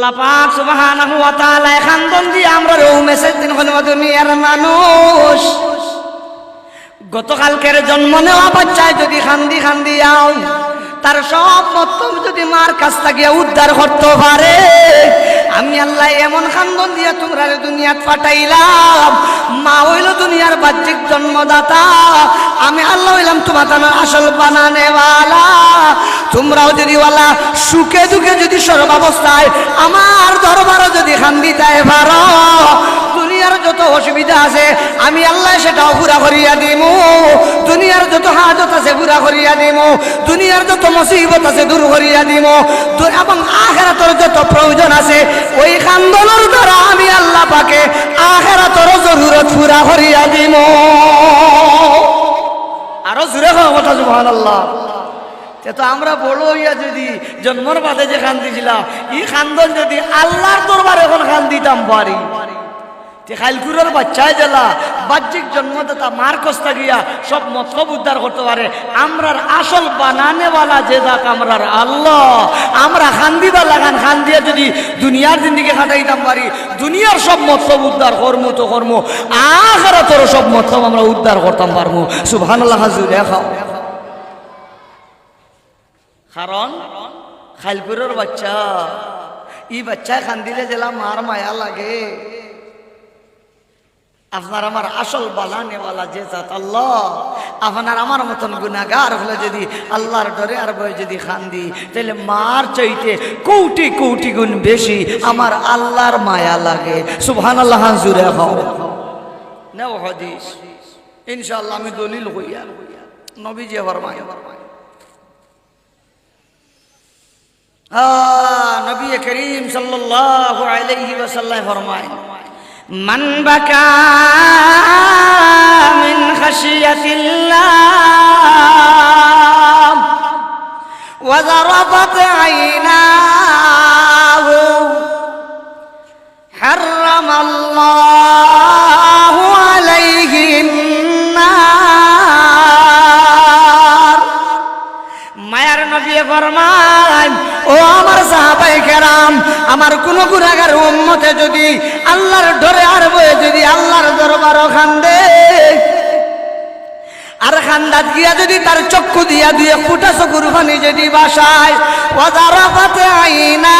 আল্লাহ পাক সুবহানাহু ওয়া তাআলা এখান দিয়ে আমরা রৌ মেসেজ দিন হলো দুনিয়ার মানুষ। গতকালকের জন্ম নেওয়া বাচ্চায় যদি খান্দি খান্দি আও। তার সব মতম যদি মার কাছ থেকে উদ্ধার করতে পারে, আমি আল্লাহ এমন খান্দন দিয়ে তোমরা দুনিয়াত পাঠাইলাম মা হইল দুনিয়ার বাহ্যিক জন্মদাতা, আমি আল্লাহ হইলাম তোমার আসল বানানেওয়ালা। তোমরাও যদি ওয়ালা সুখে দুঃখে যদি সর্বাবস্থায় আমার দরবারও যদি খান্দিতায় পারো, দুনিয়ার যত অসুবিধা আছে, আমি আল্লাহ সেটাও পুরা করিয়া দিমু। দুনিয়ার যত হাজত আছে পুরা করিয়া দিমু, দুনিয়ার যত মুসিবত আছে দূর করিয়া দিমু, দু- এবং আখেরাতর যত প্রয়োজন আছে, ওই খান্দনের দ্বারা আমি আল্লাহ পাকে আখেরাতর জরুরত পুরা করিয়া দিমু। আরও জুড়ে হওয়া কথা সুবহান আল্লাহ তো আমরা বড় হইয়া যদি জন্মর বাদে যে খান দিছিলাম ই খান্দন যদি আল্লাহর দরবার এখন খান দিতাম পারি। খাইলকুরের বাচ্চায় জেলা। বাহ্যিক জন্মদাতা মার কস্তা গিয়া সব মতলব উদ্ধার করতে পারে। আমরার আসল বানানেওয়ালা যে দাক আমরার আল্লাহ। আমরা খান্দিবার লাগান খান দিয়ে যদি দুনিয়ার দিকে কাটাইতাম পারি। দুনিয়ার সব মতলব উদ্ধার কর্ম তো কর্ম। আখারা তোর সব মতলব আমরা উদ্ধার করতাম পারব। সুবহানাল্লাহ হাজুর খাও। কারণ খাইলপুরের বাচ্চা, ই বাচ্চায় খান্দিলে জেলা মার মায়া লাগে। আপনার আমার আসল বালা যে জাত আল্লাহ, আপনার আমার মতন গুনাগার হলে যদি আল্লাহর ডরে আর বয়ে যদি খান দি তাহলে মার চাইতে কৌটি কৌটি গুণ বেশি আমার আল্লাহর মায়া লাগে। সুবহান আল্লাহ জুড়ে হও। নেও হদিস। ইনশাআল্লাহ আমি দলিল হইয়া নবীজি আবার মায়া। নবী করিম সাল্লাল্লাহু আলাইহি ওয়াসাল্লাম ফরমায় من بكى من خشية الله وضربت عيناه حرم الله عليه النار. ما يرنبي فرمان ও আমার সাহাবাই কেরাম, আমার কোন গুণাগার উম্মতে যদি আল্লাহর ডরে আর বয়ে যদি আল্লাহর দরবার খান্দে আর গিয়া যদি দিয়া যদি বাসায় আইনা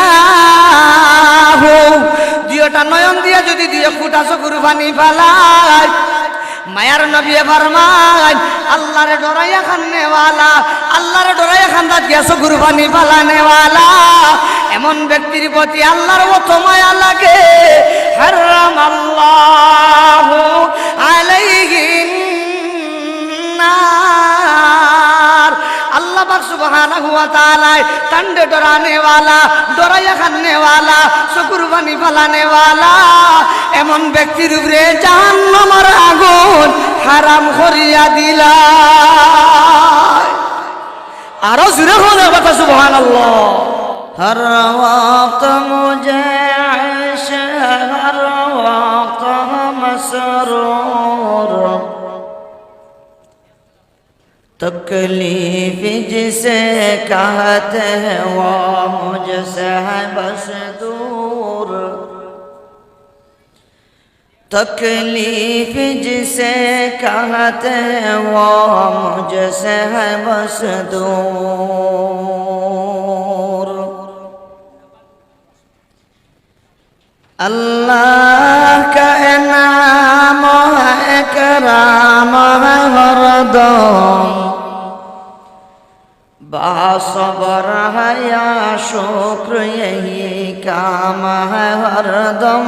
নয়ন দিয়া যদি মায়ার নবী ফরমান আল্লাহরে ডরাইয়া খান্নেওয়ালা, আল্লাহরে ডরাইয়া খান্দাত গিয়া চকুর পানি ফালানেওয়ালা। এমন ব্যক্তির প্রতি আল্লাহর মতো মায়া লাগে। হারাম আল্লাহ আলাইহিন अल्लाह पाक सुबहाना हुआ ताला ठंडे डराने वाला डराया खाने वाला सुकुरबानी फलाने वाला এমন ব্যক্তির উপরে জাহান্নামের আগুন হারাম করিয়া দিলা আরো জুড়ে হয়ে কথা সুবহানাল্লাহ हर वक्त मुझे ऐश हर वक्त मसरूर تکلیف جسے کہتے ہیں وہ مجھ سے ہے بس دور تکلیف جسے کہتے ہیں وہ مجھ سے ہے بس دور اللہ کا انعام ہے کرام ہے ہر دوم है या शुक्र यही काम है हरदम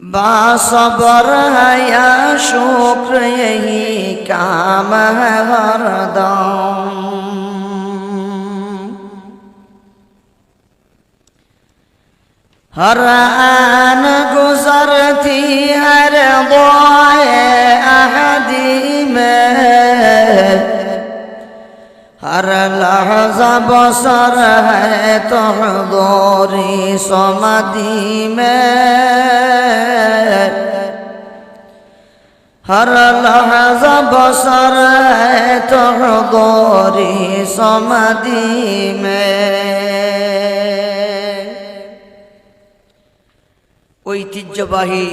बासबर है या शुक्र यही काम है हरदम हर आन गुजरती हर हर लहजा बसर है तो गोरी समाधि में हर लहजा बसर है तो गोरी समाधि में ঐতিহ্যবাহী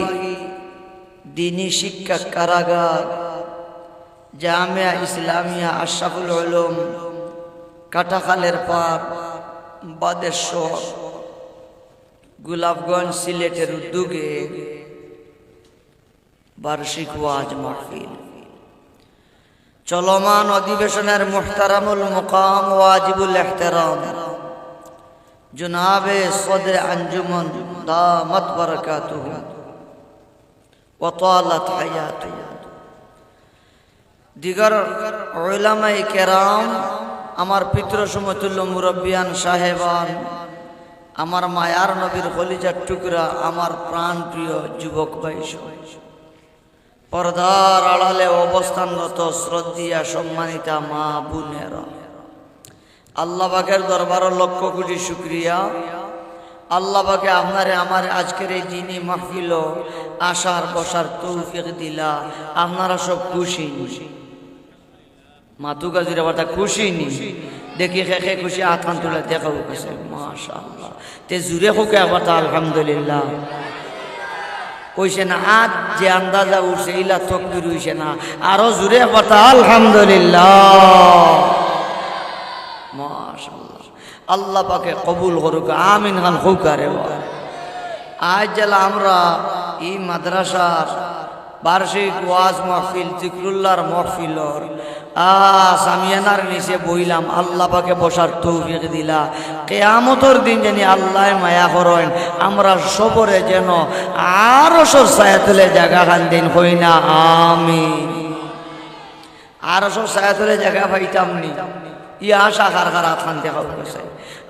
দিনী শিক্ষা কারাগার জামিয়া ইসলামিয়া আশরাফুল আলম কাটাখালের পাপ বাদেশ্বর গুলাবগঞ্জ সিলেটের উদ্যোগে বার্ষিক ওয়াজ মাহফিল। চলমান অধিবেশনের মুহতারামুল মোকাম ওয়াজিবুল এখতারাম জুনাবে সদে আঞ্জুমন দামত বরকাতুহ ওয়াতালাত হায়াতুহ। দিগর ওলামাই কেরাম আমার পিতৃ সমতুল্য মুরব্বিয়ান সাহেবান, আমার মায়ার নবীর কলিজার টুকরা আমার প্রাণ প্রিয় যুবক সব। পর্দার আড়ালে অবস্থানরত শ্রদ্ধিয়া সম্মানিতা মা বোনেরা আল্লাহ পাকের দরবার লক্ষ কোটি শুক্রিয়া। আল্লাহ পাকে আপনারে আমার আজকের এই দিনই মাহফিল আসার বসার তৌফিক দিলা। আপনারা সব খুশি খুশি। মাতু গাজির আবার তা খুশি নি। দেখি খে খে খুশি আথান তুলে দেখাবো কাছে। মাশা তে জুড়ে হোক আবার তা আলহামদুলিল্লাহ। কইছে না, আজ যে আন্দাজা উঠছে, ইলা তকবির হইছে না। আরও জুড়ে আবার তা আলহামদুলিল্লাহ। মাশাল্লাহ আল্লাহ পাকে কবুল করুক, আমিন খান হৌকারে আজ জেলা আমরা এই মাদ্রাসার বার্ষিক ওয়াজ মহফিল, জিক্রুল্লাহর মহফিলর। সামিয়ানার নিচে বইলাম, আল্লাহ পাকে বসার তৌফিক দিলা। কেয়ামতর দিন জানি আল্লাহ মায়া করেন আমরা সবরে যেন আরও সর সায়াতলে জায়গা খান দিন হই না, আমিন। আরও সব সায়াতলে জায়গা পাইতাম নি। ইয়া আশা কার কার খান দেখা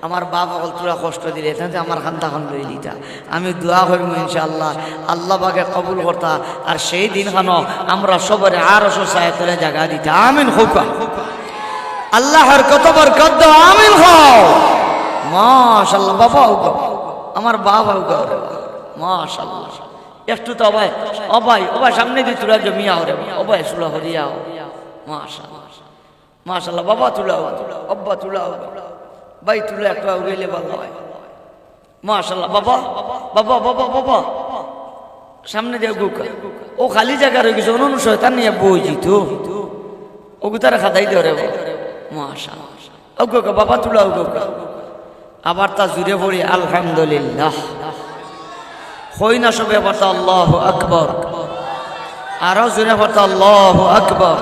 আমার বাপ অকল তোরা কষ্ট দিলে এখানে আমার খান্তা খান লই দিতা আমি দোয়া করব ইনশাআল্লাহ। আল্লাহ বাকে কবুল করতা। আর সেই দিন খান আমরা সবরে আরও সব সায়াতলে জায়গা দিতা। আমিন হোকা আল্লাহর কত বরকত দাও, আমিন হও মাশাআল্লাহ, বাবা হোক আমার বাবা হোক মাশাআল্লাহ। একটু তো অবাই অবাই অবাই, সামনে দিয়ে তোরা জমিয়া ওরে অবাই, সুলা হরিয়াও মাশাআল্লাহ। মাশাআল্লাহ, বাবা তুলাও আব্বা তুলাও ভাই তুলে একটা ভালো হয়। মাশাআল্লাহ, বাবা বাবা বাবা বাবা। সামনে দিয়ে গুকা ও খালি জায়গা রয়ে গেছে অন্য শয়তান নিয়ে বই জিত ও গুতারে খাদাই ধরে মাশাআল্লাহ। ও গোকা বাবা তুলাও গোকা আবার তা জুড়ে পড়ি, আলহামদুলিল্লাহ। হই না সবে আবার তা আল্লাহ আকবর। আরও জুড়ে পড়তা আল্লাহ আকবর।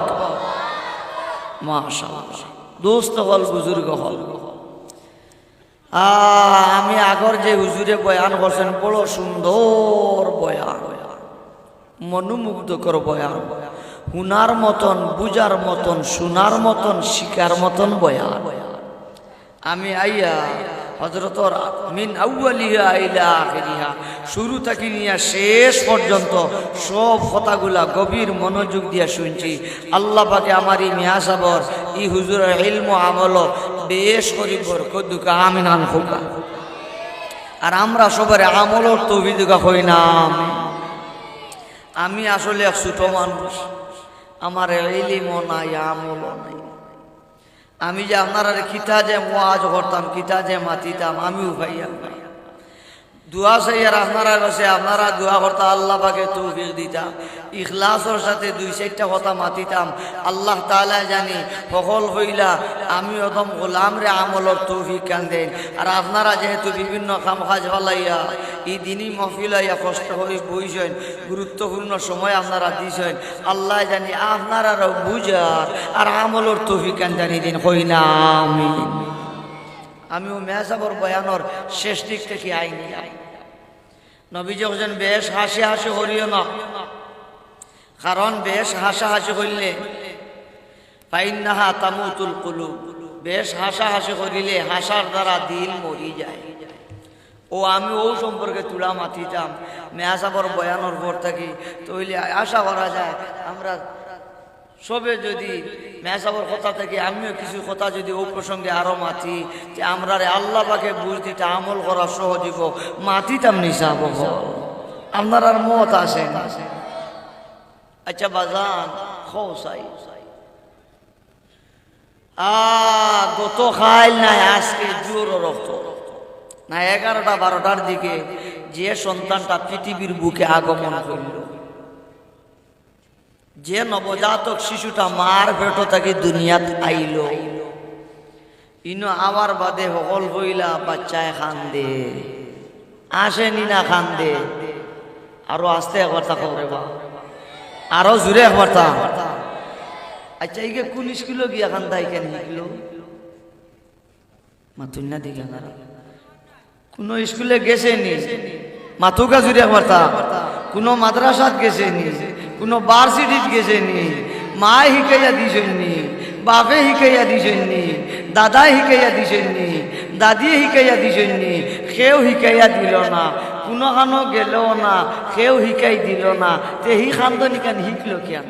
মাশাআল্লাহ। দোস্ত হল, বুজুর্গ হল। আমি আগর যে হুজুরে বয়ান করছেন, বড় সুন্দর বয়ান। মনোমুগ্ধকর বয়ান। হুনার মতন, বুজার মতন, শোনার মতন, শিকার মতন বয়ান। আমি আইয়া হজরতর শুরু থাকি নিয়ে শেষ পর্যন্ত সব কথাগুলা গভীর মনোযোগ দিয়া শুনছি। আল্লাহ পাকে আমার এই মিয়া সাবর ই হুজুরের ইলম আমল বেশ করি বরকদুকা আমিন আন হুকা আর আমরা সবার আমলর তৌবিদুকা হই না। আমি আসলে এক ছোট মানুষ। আমার ইলিমও নাই, আমলও নাই। আমি যে আপনারা খিতা যে ওয়াজ করতাম খিতা যে মাতিতাম আমিও ভাইয়া। দোয়া সাইয়ার আপনারা কাছে আপনারা দোয়া করতাম আল্লাহ পাকে তৌফিক দিতাম। ইখলাসর সাথে দুই চারটা কথা মাতিতাম। আল্লাহ তালা জানি, সকল হইলা আমি ওদম গোলাম রে আমলর তৌফিক কান দেন। আর আপনারা যেহেতু বিভিন্ন কাম কাজ ফলাইয়া এই দিনই মহফিল কষ্ট হয়ে বইছেন, গুরুত্বপূর্ণ সময় আপনারা দিছেন। আল্লাহ জানি আপনারাও বুঝার আর আমলর তৌফিক কান জানি দিন। হই না আমিন। আমিও মেহসাবর বয়ানর শেষ দিক থেকে আইনি নবীজি হোসেন বেশ হাসি হাসি করিও না। কারণ বেশ হাসা হাসি কুলু বেশ হাসা হাসি করিলে হাসার দ্বারা দিল মরি যায়। ও আমি ও সম্পর্কে তুলা মাতিতাম মেয়াসাবর বয়ানোর পর থাকি তৈলে আশা করা যায় আমরা সবে যদি মেসাবর কথা থেকে আমিও কিছু কথা যদি ও প্রসঙ্গে আরও মাতি, যে আমরা আল্লাহ পাকে বুঝ দিতে আমল করা সহজীব মাতিতাম নিসাব। আপনার আর মত আসে না। আচ্ছা বাজান খোসাই আ গত খাইল নাই আজকে জোর রক্ত। না, এগারোটা বারোটার দিকে যে সন্তানটা পৃথিবীর বুকে আগমন করল। যে নবজাতক শিশুটা মার পেট থেকে দুনিয়াত আইল। ইনো আবার বাদে সকল হইলা বাচ্চায় খান্দে। আসেনি না খান্দে। আরও আস্তে একবার তা খবরে বা আরও জুড়ে একবার তা আচ্ছা এইকে কোন স্কুলে গিয়া খান্দা এখানে শিখলো। মাতুন না দিকে কোনো স্কুলে গেছে নি? মাথুকা জুড়ে একবার তা কোনো মাদ্রাসাত গেছে নি? কোনো ভার্সিটিত গেছে নি মা শিকাইয়া দিছেন নি বাপে শিকাইয়া দিছেন নি দাদা শিকাইয়া দিছেন নি দাদিয়ে শিকাইয়া দিছেন নি সেও শিকাইয়া দিল না কোনো খানো গেলেও না, সেও শিকাই দিল না, তে সি খান্দনি কান শিকলো কিয়ান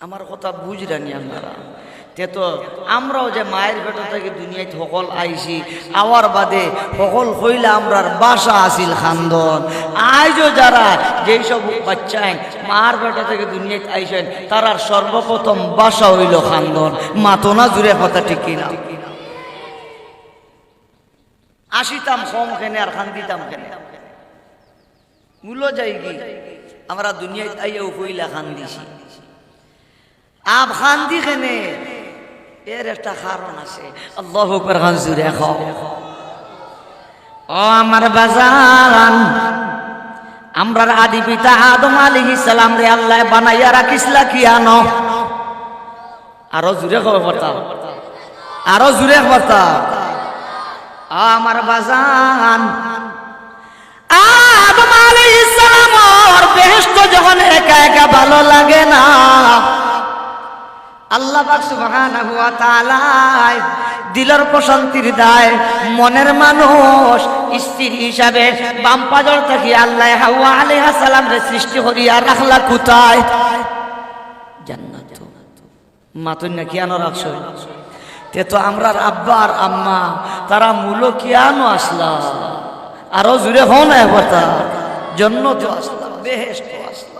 আমার কথা বুঝরানি আপনারা তে তো আমরাও যে মায়ের পেট থেকে, দুনিয়ায় সকল আইছি আওয়ার বাদে সকল হইলে আমরার বাসা আসিল খান্দন। আজও যারা যেই সব বাচ্চায় মার পেট থেকে দুনিয়ায় আইসেন, তারার সর্বপ্রথম বাসা হইল খান্দন। মাতনা জুড়ে কথা ঠিক কিনা। আসিতাম কম কেনে আর খান্দিতাম কেনে। মূল যাই কি, আমরা দুনিয়ায় আইয়াও কইলা খান দিছি আব খান দি খেনে এর একটা কারণ আছে। আল্লাহ খান জুড়ে ও আমার বাজান, আমরার আদি পিতা আদম আলাইহিস সালাম রে আল্লাহ বানাইয়া রাখিসলা কি আনো আরও জুড়ে খাও বর্তাও আরও জুড়ে বর্তাও আমার বাজান, আদম আলাইহিস সালাম ওর বেহেশত যখন একা একা ভালো লাগে আল্লাহ পাক দিলের প্রশান্তির দায় মনের মানুষ, স্ত্রী হিসাবে বাম পাজর থাকি আল্লাহ হাওয়া আলাইহা সালাম সৃষ্টি করিয়া রাখলা কোথায়? জান্নাত। মাতুন না কিয়ানো রাখছো তে তো আমরা আব্বা আর আম্মা, তারা মূল কিয়ানো আসলা। আরও জুড়ে হও না একবার তার। জন্য তো আসলা বেহেস্ত আসলা।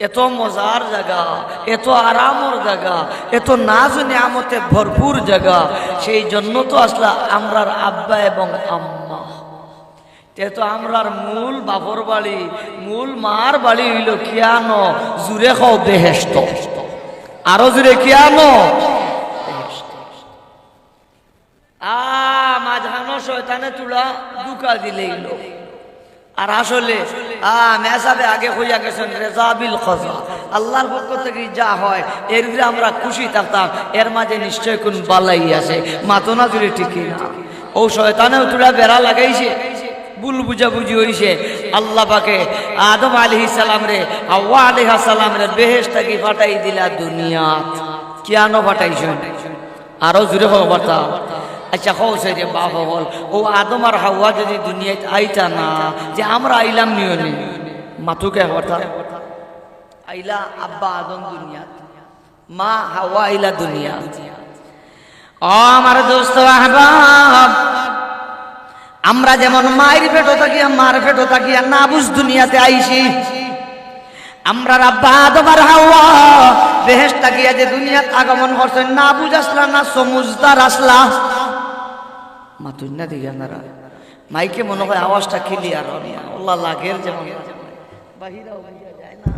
এত মজার জায়গা, এত আরামর জায়গা, এত নাজ নিয়ামতে ভরপুর জায়গা, সেই জন্য তো আসলা আমরার আব্বা এবং আম্মা। তে আমরার মূল বাপর বাড়ি, মূল মার বাড়ি হইল কিয়ানো জুড়ে খাও বেহেস্ত আরও জুড়ে কিয়ানো আ, মাঝখানো শয়তানে তুলা দুকা দিলে আর আসলে আগে হইয়া গেছেন রেজাবিল খজা আল্লাহর পক্ষ থেকে যা হয়, এর ভিতরে আমরা খুশি থাকতাম, এর মাঝে নিশ্চয় কোন বালাই আছে মাতনা জুড়ে ঠিকই না ও শয়তানেও তুলা বেড়া লাগাইছে, ভুল বুঝাবুঝি হইছে। আল্লাহ পাকে আদম আলি সালাম রে, হাওয়া আলি সালাম রে বেহেস থাকি ফাটাই দিলা দুনিয়াত। কেন ফাটাইছেন আরও জুড়ে হওয়া বার্তা। আচ্ছা হৌসে রে বাপ হল ও আদম আর হাওয়া যদি দুনিয়ায় আইতা না, যে আমরা আইলাম নিয়নে মাতুকে কথা আইলা আব্বা আদম দুনিয়াত মা হাওয়া আইলা দুনিয়া। ও আমার দোস্ত আহবাব, আমরা যেমন মায়ের পেটো থাকিয়া মার পেটো থাকিয়া না বুঝ দুনিয়াতে আইছি আমরা রাব্বা আদমার হাওয়া বেহেস তাকিয়া যে দুনিয়াত আগমন করছেন না বুঝ আসলা না সমুজদার আসলা? মাতুন না দিকে আপনারা মাইকে মনে হয় আওয়াজটা ক্লিয়ার আল্লাহ লাগের যেমন। বাহিরাও বুঝা যায় না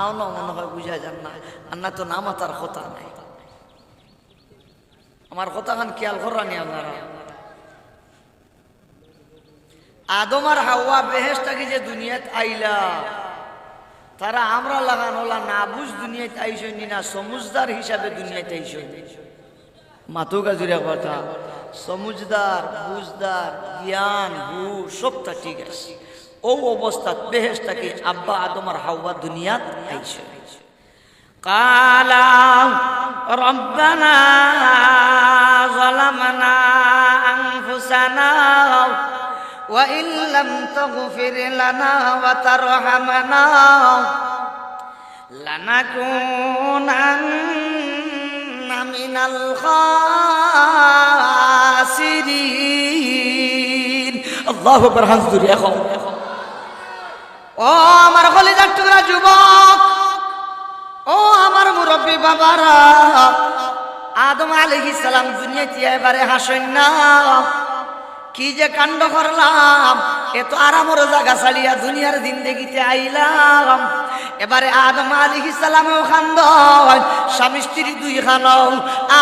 আও না মনে হয় বুঝা যান না। আর না তো নাম তার কথা নাই। আমার কথা খান খেয়াল করানি আপনারা। আদম আর হাওয়া বেহেস থাকি যে দুনিয়াত আইলা? তারা আমরা লাগান ওলা না বুঝ দুনিয়াতে আইসনি না, সমুজদার হিসাবে দুনিয়াতে আইসনি মাথু গাজুরা কথা। সমুজদার বুঝদার জ্ঞান হু সবটা ঠিক আছে ও অবস্থা বেহেস থাকি আব্বা আদম আর হাওয়া দুনিয়াত আইসে قال ربنا ظلمنا أنفسنا وإن لم تغفر لنا وترحمنا لنكونن মিনাল খাসিরিন। আল্লাহু আকবার হাজুরি এখন। ও আমার কলিজার টুকরা যুবক, ও আমার মুরব্বি বাবারা, আদম আলাইহিস সালাম দুনিয়াতে এবারে হাসেন না। কি যে কাণ্ড করলাম এত আরামর জায়গা ছাড়িয়া দুনিয়ার জিন্দেগিতে আইলাম। এবারে আদম আলী ইসালামেও খান্দ, স্বামী স্ত্রী দুই খানো,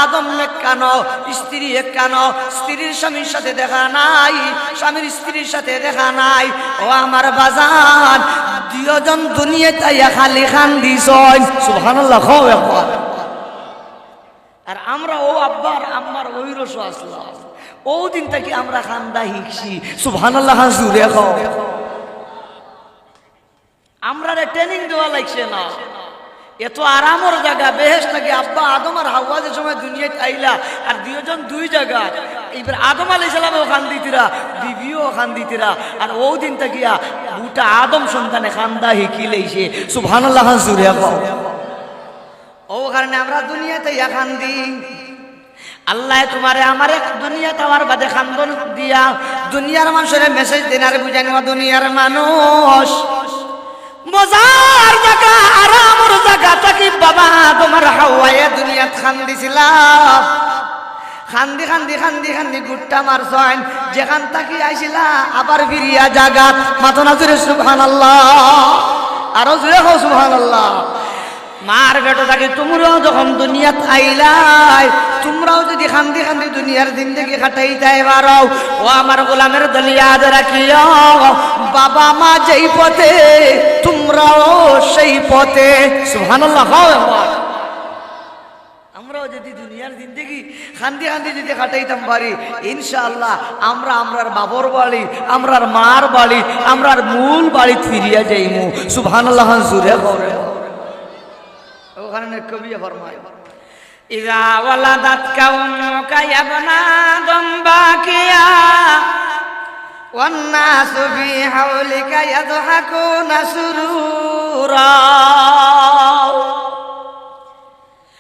আদম কানো স্ত্রী কানো স্ত্রীর স্বামীর সাথে দেখা নাই, স্বামীর স্ত্রীর সাথে দেখা নাই। ও আমার বাজান দুজন দুনিয়া তাইয়া খালি খান দিস সুবহানাল্লাহ, খাও একবার। আর আমরা ও আব্বার, আম্মার ওই রস আসলাম। ও দিন থেকে আমরা খান্দা হিকছি। সুবহানাল্লাহ, হাজুরে খাও আমরা ট্রেনিং দেওয়া লাগছে না। এত আরামর জায়গা বেহেস নাকি আব্বা আদম আর হাওয়া যে সময় দুনিয়াতে আইলা, আর দুইজন দুই জায়গা। এবার আদম আলি সালাম ওখান দিতিরা বিবিও ওখান দিতিরা আর ও দিন থাকিয়া দুটা আদম সন্তানে খান্দা হিকি লইছে। হাজুরে খাও ও কারণে আমরা দুনিয়াতে এখন দিই আল্লাহ তোমারে আমারে দুনিয়া আমার বাদে খান্দন দিয়া, দুনিয়ার মানুষের মেসেজ দিন আর বুঝাই দুনিয়ার মানুষ। মজার জায়গা, আরামর জায়গা থাকি বাবা তোমার হাওয়ায় দুনিয়াত খান দিছিলাম খান্দি খান্দি খান্দি খান্দি গুট্টা মারছইন যেখান থাকি আইছিলা, আবার ফিরিয়া জাগাত মাথনা জুড়ে সুবহান আল্লাহ আরও জুড়ে হো সুবহান আল্লাহ মার বেটো থাকি, তোমরাও যখন দুনিয়াত আইলাই তোমরাও যদি খান্দি খান্দি দুনিয়ার জিন্দগি কাটাইতে পারো ও আমার গোলামের দলিয়াদ রাখিও, বাবা মা যেই পথে, তোমরাও সেই পথে। একবার। আমরাও যদি দুনিয়ার জিন্দগি খান্দি খান্দি যদি কাটাইতাম পারি, ইনশাআল্লাহ আমরা আমরার বাবর বাড়ি আমরার মার বাড়ি আমরার মূল বাড়ি ফিরিয়া যাইমু। সুবহানাল্লাহ, জুরে করে ওখানে কবি ফরমায় إذا ولدتك أمك يا ابن آدم باكيا والناس في حولك يضحكون سرورا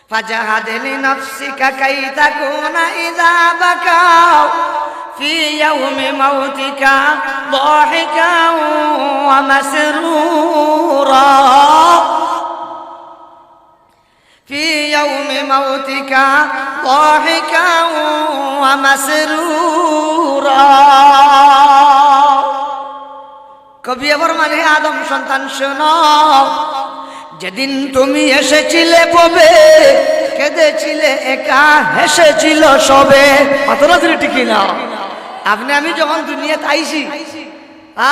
فجهد لنفسك كي تكون إذا بكوا في يوم موتك ضاحكا ومسرورا في يوم موتك ضاحكا ومسرورا কবি আবার মানে আদম সন্তান শোনো যেদিন তুমি এসেছিলে ববে কেঁদেছিলে একা হেসেছিল সবে মাতলা ধরে টিকি না আপনি আমি যখন দুনিয়াতে আইছি আ,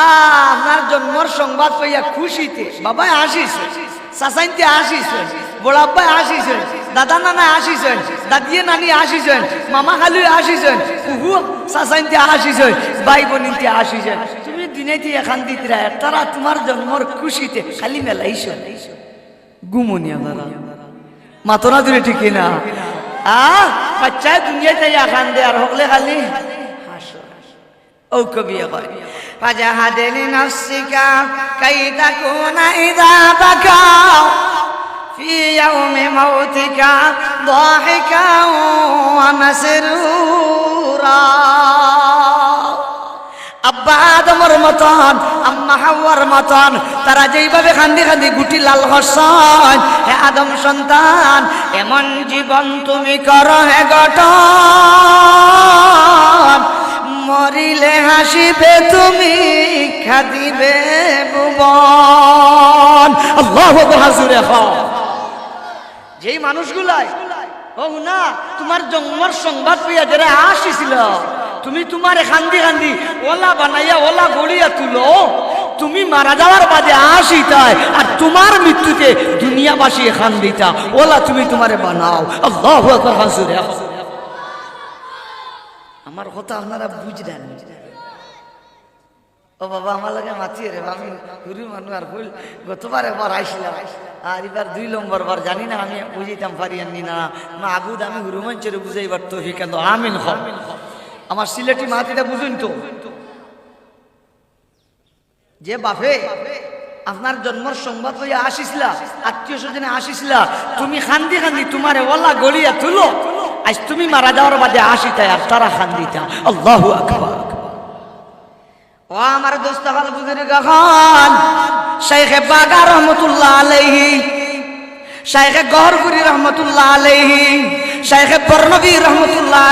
আপনার জন্মর সংবাদ পাইয়া খুশিতে বাবাই আসিছে সাসাইনতে আসিছে বড় আব্বাই আসিছে দাদা নানা আসিছেন, দাদিয়ে নানি আসিছেন, মামা খালু আসিছেন, কুহু সাসাইনতে আসিছেন ভাই বোনিতে আসিছেন। তুমি দিনেতে এখান দিতে তারা তোমার জন্মর খুশিতে খালি মেলাইছ। গুমনিয়া দাদা, মাতনা দূরে ঠিক না। আ, বাচ্চায় দুনিয়াতে এখান দে আর হকলে খালি। ও কবি কয় فجهد لنفسك كي تكون إذا بكوا في يوم موتك ضاحكا ومسرورا আব্বা আদমর মতন আম্মা হাওয়ার মতন তারা যেইভাবে খান্দি খান্দি গুটি লাল হসন হে আদম সন্তান এমন জীবন তুমি করো হে গঠন হাজুরে না, তোমার জন্মর সংবাদ পেয়ে যারা আসিছিল তুমি তোমার ওলা বানাইয়া, ওলা গড়িয়া তুলো। তুমি মারা যাওয়ার বাদে আসি তাই আর তোমার মৃত্যুতে দুনিয়াবাসী খান দিতা ওলা তুমি তোমারে বানাও। আল্লাহ আমার কথা আপনারা বুঝলেন। ও বাবা, আমার লাগে মাতিয়ে রে, আমি গুরু মানুষ আর ভুল। গতবার একবার আইছিলাম। আর এবার দুই নম্বর বার জানি না, আমি বুঝিতাম পারি আনি না। মা আবুদ আমি গুরু মঞ্চের বুঝাইবার তো কেন? আমিন হ আমার সিলেটি মাতিটা বুঝুন তো। যে বাপে, আপনার জন্মর সংবাদ হইয়া আসিসলা, আত্মীয় স্বজনে আসিসলা, তুমি খান্দি খান্দি তোমারে ওলা গলিয়া তুলো। আজ তুমি মারা যাওয়ার বাদে আসি তাই আর তারা খান্দিতা। আল্লাহ আকবার। ও আমার দোস্ত হল বুজুর্গ খান শেখে বাগা রহমতুল্লাহ আলাইহি শেখে গহরপুরি রহমতুল্লাহ আলাইহি শেখে বর্ণবী রহমতুল্লাহ